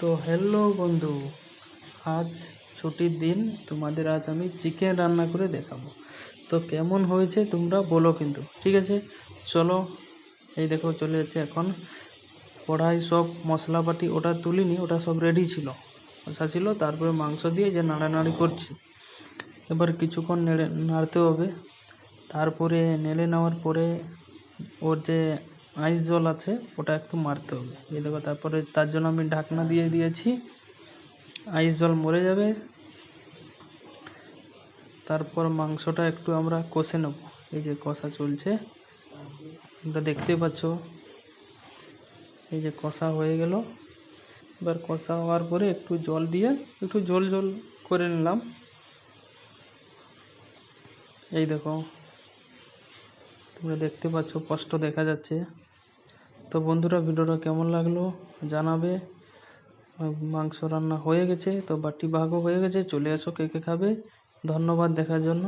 তো হ্যালো বন্ধু, আজ ছুটির দিন, তোমাদের আজ আমি চিকেন রান্না করে দেখাবো। তো কেমন হয়েছে তোমরা বলো কিন্তু, ঠিক আছে? চলো, এই দেখো চলে যাচ্ছে এখন। কড়াই সব মশলাপাতি ওটা তুলিনি, ওটা সব রেডি ছিল। কষা ছিল, তারপরে মাংস দিয়ে যে নাড়ানাড়ি করছি। এবার কিছুক্ষণ নেড়ে, নাড়তে হবে। তারপরে নেড়ে নেওয়ার পরে ওর যে আইস জল আছে, ওটা একটু মারতে হবে। এই দেখো, তারপরে তার জন্য আমি ঢাকনা দিয়ে দিয়েছি। আইস জল মরে যাবে। তারপর মাংসটা একটু আমরা কষে নেব। এই যে কষা চলছে। তোমরা দেখতেই পাচ্ছ। এই যে কষা হয়ে গেল। এবার কষা হওয়ার পরে একটু জল দিয়ে একটু জল জল করে নিলাম। এই দেখো তোমরা দেখতে পাচ্ছ, স্পষ্ট দেখা যাচ্ছে। তো বন্ধুরা, ভিডিওটা কেমন লাগল জানাবে। মাংস রান্না হয়ে গেছে, তো বাটি ভাগও হয়ে গেছে, চলে এসো কে কে খাবে। ধন্যবাদ দেখার জন্য।